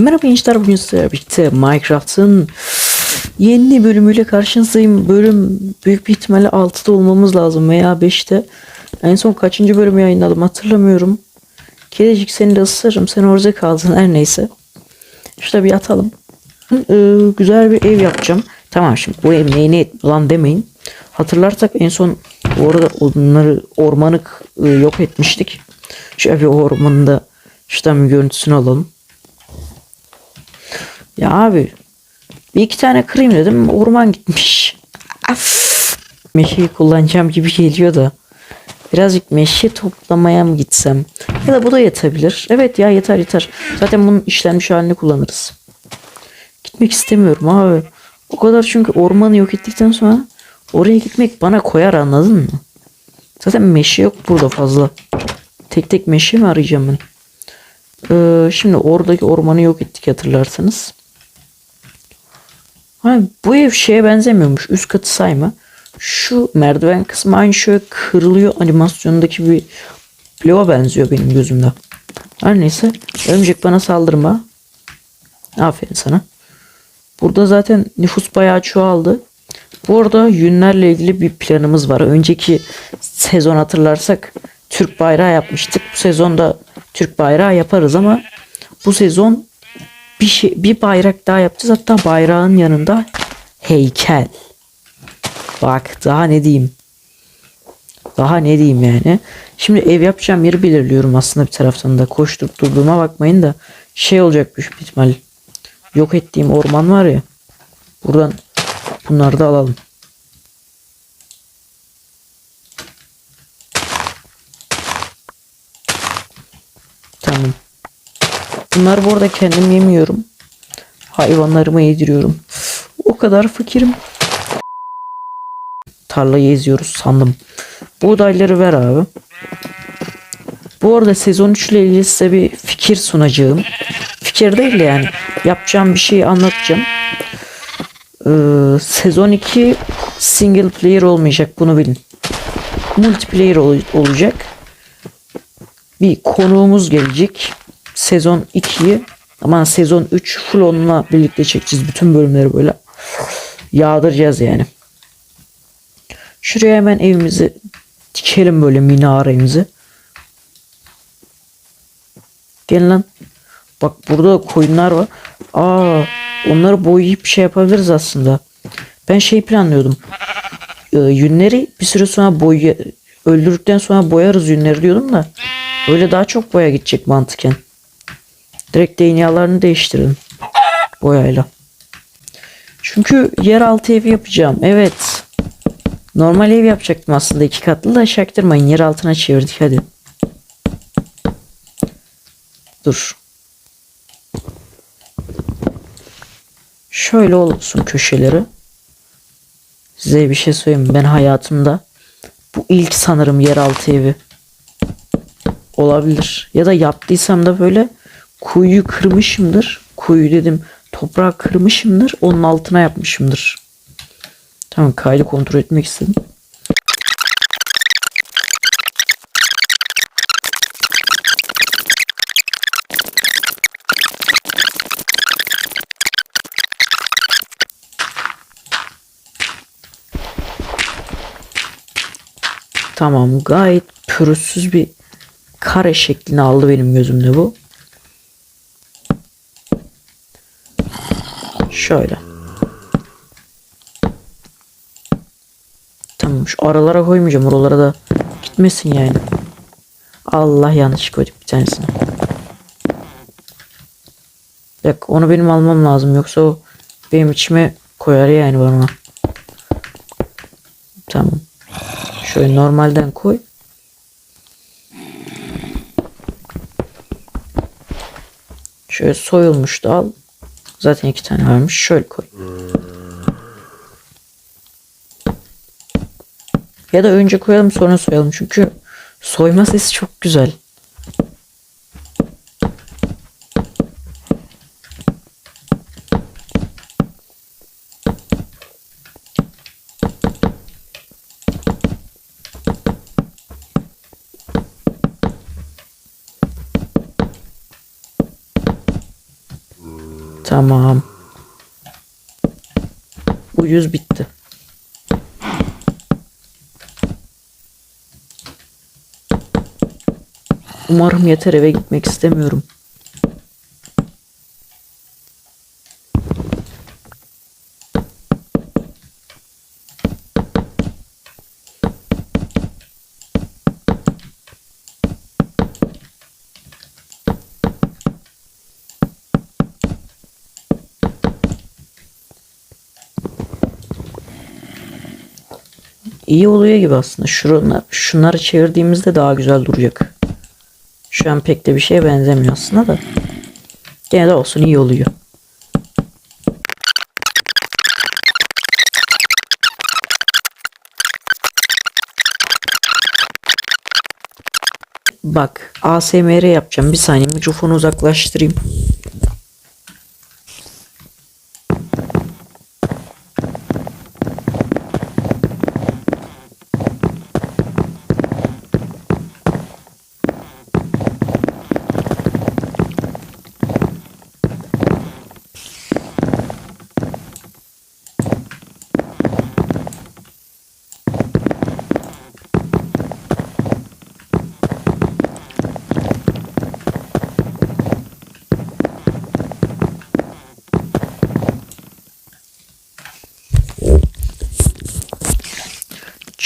Merhaba gençler bugün sizlerle birlikte Minecraft'ın yeni bölümüyle karşınızdayım. Bölüm büyük bir ihtimalle 6'da olmamız lazım veya 5'te. En son kaçıncı bölümü yayınladım hatırlamıyorum. Kedicik seni de ısırırım sen orada kaldın her neyse. İşte bir atalım. Ee, güzel bir ev yapacağım. Tamam şimdi bu ev neyine lan demeyin. Hatırlarsak en son orada onları ormanık e, yok etmiştik. Şöyle bir ormanda şuradan bir görüntüsünü alalım. Ya abi bir iki tane kırayım dedim orman gitmiş. Af, meşeyi kullanacağım gibi geliyor da. Birazcık meşe toplamaya mı gitsem? Ya da bu da yetebilir. Evet ya yeter yeter. Zaten bunun işlenmiş halini kullanırız. Gitmek istemiyorum abi. O kadar çünkü ormanı yok ettikten sonra oraya gitmek bana koyar anladın mı? Zaten meşe yok burada fazla. Tek tek meşe mi arayacağım ben? Ee, şimdi oradaki ormanı yok ettik hatırlarsanız. Ha, bu ev şeye benzemiyormuş. Üst katı sayma. Şu merdiven kısmı aynı şöyle kırılıyor animasyondaki bir bloğa benziyor benim gözümde. Her neyse. Örümcek bana saldırma. Aferin sana. Burada zaten nüfus bayağı çoğaldı. Bu arada yünlerle ilgili bir planımız var. Önceki sezon hatırlarsak Türk bayrağı yapmıştık. Bu sezonda Türk bayrağı yaparız ama bu sezon bir şey bir bayrak daha yapacağız. Hatta bayrağın yanında heykel. Bak daha ne diyeyim. Daha ne diyeyim yani. Şimdi ev yapacağım yeri belirliyorum aslında bir taraftan da. Koşturup durduğuma bakmayın da şey olacak büyük bir ihtimal. Yok ettiğim orman var ya. Buradan bunları da alalım. Tamam. Bunları bu arada kendim yemiyorum. Hayvanlarıma yediriyorum. O kadar fakirim. Tarlayı eziyoruz sandım. Buğdayları ver abi. Bu arada sezon 3 ile ilgili size bir fikir sunacağım. Fikir değil de yani yapacağım bir şeyi anlatacağım. Ee, sezon 2 single player olmayacak bunu bilin. Multiplayer ol- olacak. Bir konuğumuz gelecek. Sezon 2'yi ama sezon 3 full onunla birlikte çekeceğiz. Bütün bölümleri böyle yağdıracağız yani. Şuraya hemen evimizi dikelim böyle minaremizi. Gel lan. Bak burada koyunlar var. Aa, onları boyayıp şey yapabiliriz aslında. Ben şey planlıyordum. Ee, yünleri bir süre sonra boya öldürdükten sonra boyarız yünleri diyordum da. Öyle daha çok boya gidecek mantıken. Direkt dünyalarını değiştirelim. Boyayla. Çünkü yeraltı evi yapacağım. Evet. Normal ev yapacaktım aslında iki katlı da şaktırmayın. Yer altına çevirdik hadi. Dur. Şöyle olsun köşeleri. Size bir şey söyleyeyim. Ben hayatımda bu ilk sanırım yeraltı evi olabilir. Ya da yaptıysam da böyle kuyuyu kırmışımdır. Kuyu dedim toprağı kırmışımdır. Onun altına yapmışımdır. Tamam kaydı kontrol etmek istedim. Tamam gayet pürüzsüz bir kare şeklini aldı benim gözümde bu. Şöyle. Tamam şu aralara koymayacağım. Oralara da gitmesin yani. Allah yanlış koyduk bir tanesini. Bak onu benim almam lazım. Yoksa o benim içime koyar yani bana. Tamam. Şöyle normalden koy. Şöyle soyulmuş da al. Zaten iki tane varmış. Şöyle koy. Ya da önce koyalım sonra soyalım. Çünkü soyma sesi çok güzel. Tamam. Bu yüz bitti. Umarım yeter eve gitmek istemiyorum. İyi oluyor gibi aslında. Şunlar, şunları çevirdiğimizde daha güzel duracak. Şu an pek de bir şeye benzemiyor aslında da. Gene de olsun iyi oluyor. Bak ASMR yapacağım. Bir saniye mikrofonu uzaklaştırayım.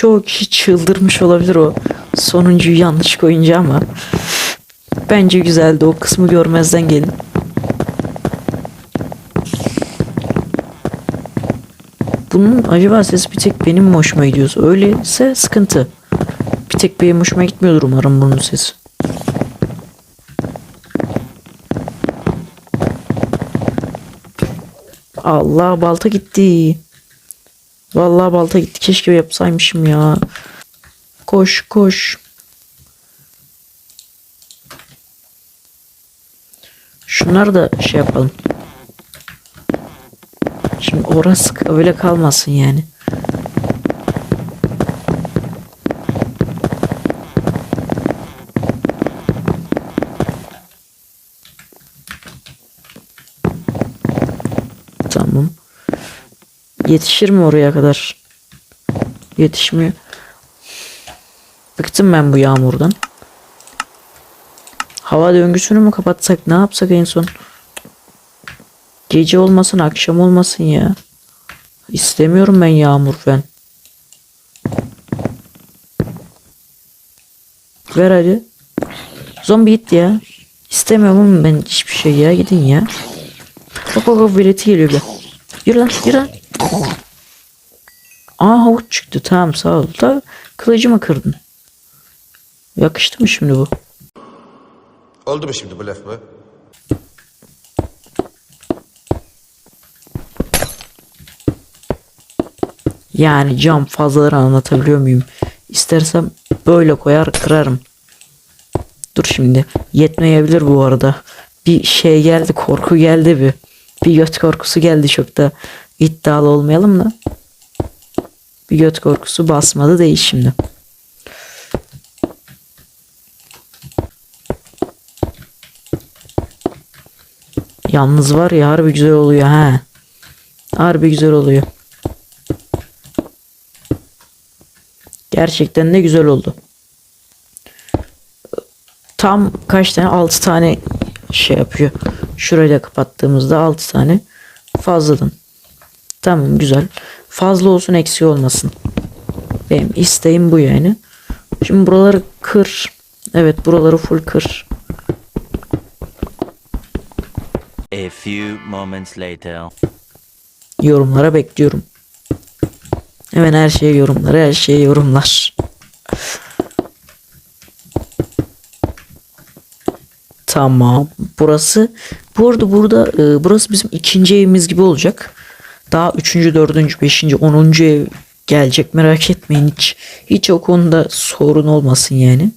Çoğu kişi çıldırmış olabilir o sonuncuyu yanlış koyunca ama bence güzeldi o kısmı görmezden gelin. Bunun acaba sesi bir tek benim mi hoşuma gidiyorsa öyleyse sıkıntı. Bir tek benim hoşuma gitmiyordur umarım bunun sesi. Allah balta gitti. Vallahi balta gitti. Keşke yapsaymışım ya. Koş koş. Şunları da şey yapalım. Şimdi orası öyle kalmasın yani. Tamam. Yetişir mi oraya kadar? Yetişmiyor. Bıktım ben bu yağmurdan. Hava döngüsünü mü kapatsak ne yapsak en son? Gece olmasın akşam olmasın ya. İstemiyorum ben yağmur ben. Ver hadi. Zombi git ya. İstemiyorum ben hiçbir şey ya gidin ya. Bak bak bak bileti geliyor bir. Yürü lan yürü lan. Aa havuç çıktı tamam sağ ol. Da kılıcımı kırdın. Yakıştı mı şimdi bu? Oldu mu şimdi bu laf mı? Yani cam fazlaları anlatabiliyor muyum? İstersem böyle koyar kırarım. Dur şimdi. Yetmeyebilir bu arada. Bir şey geldi korku geldi bir. Bir göt korkusu geldi çok da iddialı olmayalım da. Bir göt korkusu basmadı değil şimdi. Yalnız var ya harbi güzel oluyor ha. Harbi güzel oluyor. Gerçekten de güzel oldu. Tam kaç tane? 6 tane şey yapıyor. Şurayı da kapattığımızda 6 tane fazladan. Tamam güzel. Fazla olsun eksiği olmasın. Benim isteğim bu yani. Şimdi buraları kır. Evet buraları full kır. A few moments later. Yorumlara bekliyorum. Hemen her şeye yorumlar, her şeye yorumlar. Tamam. Burası bu arada burada e, burası bizim ikinci evimiz gibi olacak. Daha üçüncü, dördüncü, beşinci, onuncu ev gelecek. Merak etmeyin hiç. Hiç o konuda sorun olmasın yani.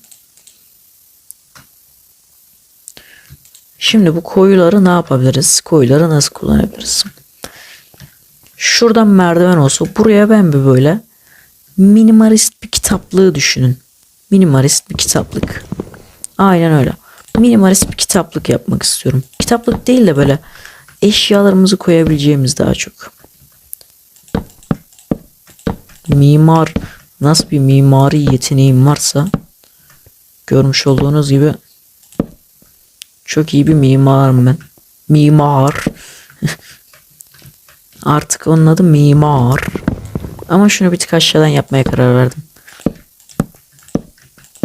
Şimdi bu koyuları ne yapabiliriz? Koyuları nasıl kullanabiliriz? Şuradan merdiven olsa buraya ben bir böyle minimalist bir kitaplığı düşünün. Minimalist bir kitaplık. Aynen öyle. Minimalist bir kitaplık yapmak istiyorum. Kitaplık değil de böyle eşyalarımızı koyabileceğimiz daha çok. Mimar nasıl bir mimari yeteneğim varsa görmüş olduğunuz gibi çok iyi bir mimarım ben. Mimar. Artık onun adı mimar. Ama şunu bir tık aşağıdan yapmaya karar verdim.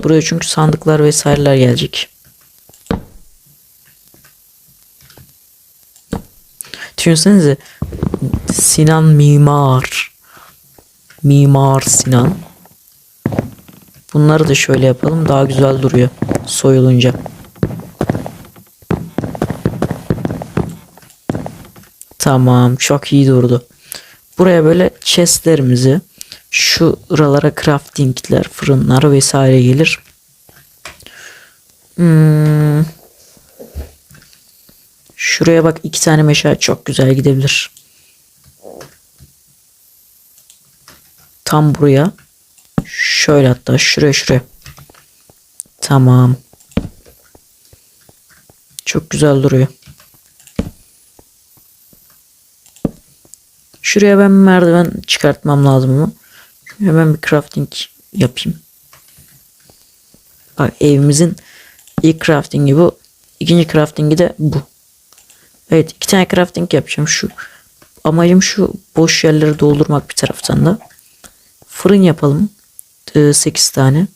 Buraya çünkü sandıklar vesaireler gelecek. Düşünsenize Sinan Mimar. Mimar Sinan. Bunları da şöyle yapalım daha güzel duruyor soyulunca. Tamam çok iyi durdu. Buraya böyle chestlerimizi şuralara craftingler, fırınlar vesaire gelir. Hmm. Şuraya bak iki tane meşale çok güzel gidebilir. Tam buraya. Şöyle hatta şuraya şuraya. Tamam. Çok güzel duruyor. Şuraya ben merdiven çıkartmam lazım ama. Hemen bir crafting yapayım. Bak evimizin ilk craftingi bu. İkinci craftingi de bu. Evet iki tane crafting yapacağım. Şu amacım şu boş yerleri doldurmak bir taraftan da. Fırın yapalım. 8 tane.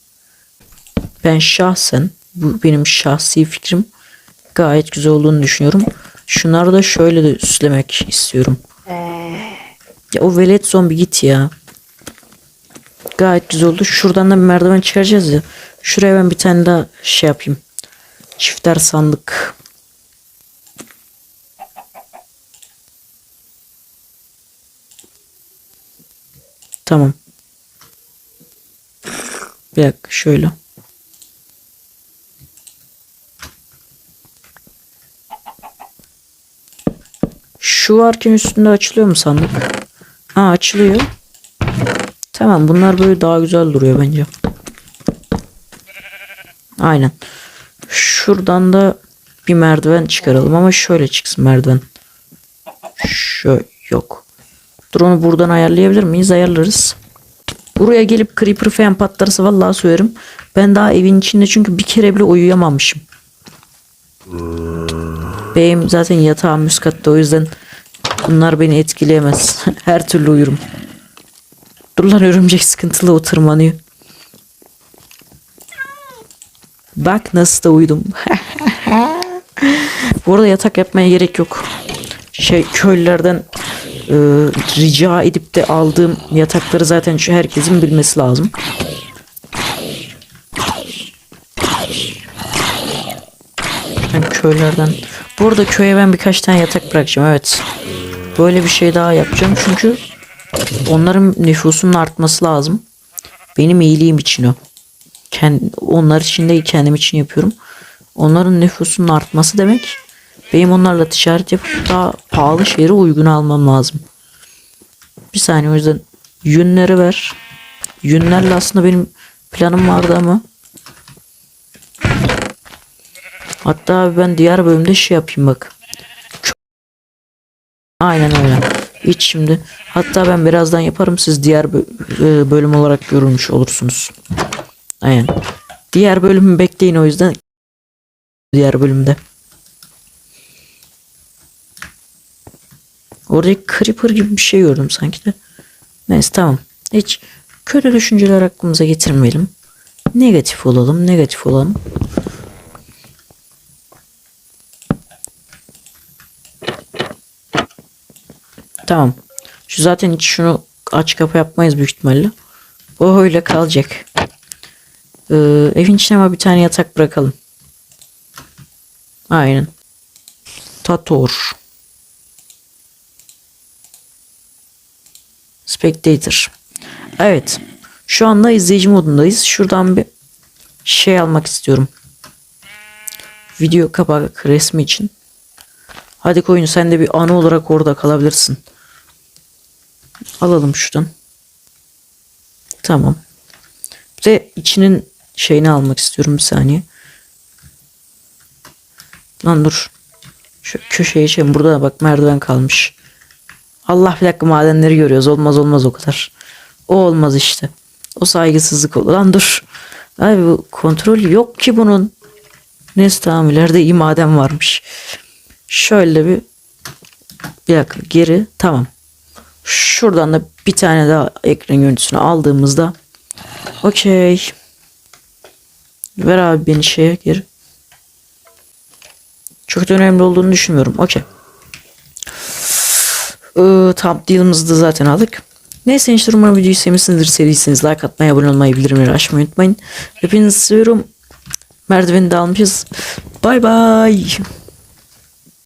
Ben şahsen bu benim şahsi fikrim gayet güzel olduğunu düşünüyorum. Şunları da şöyle de süslemek istiyorum. Ya o velet zombi git ya. Gayet güzel oldu. Şuradan da bir merdiven çıkaracağız ya. Şuraya ben bir tane daha şey yapayım. Çifter sandık. Tamam. Bir dakika şöyle. Şu varken üstünde açılıyor mu sandık? Aa açılıyor. Tamam bunlar böyle daha güzel duruyor bence. Aynen. Şuradan da bir merdiven çıkaralım ama şöyle çıksın merdiven. Şöyle yok. Dur onu buradan ayarlayabilir miyiz? Ayarlarız. Buraya gelip creeper falan patlarsa vallahi söylerim. Ben daha evin içinde çünkü bir kere bile uyuyamamışım. Benim zaten yatağım üst o yüzden bunlar beni etkileyemez. Her türlü uyurum. Dur lan örümcek sıkıntılı o tırmanıyor. Bak nasıl da uyudum. Bu arada yatak yapmaya gerek yok. Şey köylülerden e, rica edip de aldığım yatakları zaten şu herkesin bilmesi lazım. Ben köylerden. Burada köye ben birkaç tane yatak bırakacağım evet. Böyle bir şey daha yapacağım çünkü onların nüfusunun artması lazım. Benim iyiliğim için o. Kendi, onlar için değil kendim için yapıyorum. Onların nüfusunun artması demek benim onlarla ticaret yapıp daha pahalı şeyleri uygun almam lazım. Bir saniye o yüzden yünleri ver. Yünlerle aslında benim planım vardı ama Hatta ben diğer bölümde şey yapayım bak. Aynen öyle. Hiç şimdi. Hatta ben birazdan yaparım siz diğer e, bölüm olarak görülmüş olursunuz. Aynen. Diğer bölümü bekleyin o yüzden. Diğer bölümde. Orada creeper gibi bir şey gördüm sanki de. Neyse tamam. Hiç kötü düşünceler aklımıza getirmeyelim. Negatif olalım, negatif olalım. Tamam. Şu zaten hiç şunu aç kapı yapmayız büyük ihtimalle. O öyle kalacak. Ee, evin içine ama bir tane yatak bırakalım. Aynen. Tator. Spectator. Evet. Şu anda izleyici modundayız. Şuradan bir şey almak istiyorum. Video kapak resmi için. Hadi koyun sen de bir anı olarak orada kalabilirsin. Alalım şuradan. Tamam. Bir de içinin şeyini almak istiyorum bir saniye. Lan dur. Şu köşeye geçelim. Burada da bak merdiven kalmış. Allah bir madenleri görüyoruz. Olmaz olmaz o kadar. O olmaz işte. O saygısızlık olur. Lan dur. Abi bu kontrol yok ki bunun. Neyse tamam ileride iyi maden varmış. Şöyle bir bir dakika geri tamam. Şuradan da bir tane daha ekran görüntüsünü aldığımızda okey. Ver abi beni şeye geri. Çok da önemli olduğunu düşünmüyorum. Okey. Ee, tam deal'ımızı da zaten aldık. Neyse gençler umarım videoyu sevmişsinizdir. Sevdiyseniz like atmayı, abone olmayı, bildirimleri açmayı unutmayın. Hepinizi seviyorum. Merdiveni de almışız. Bay bay.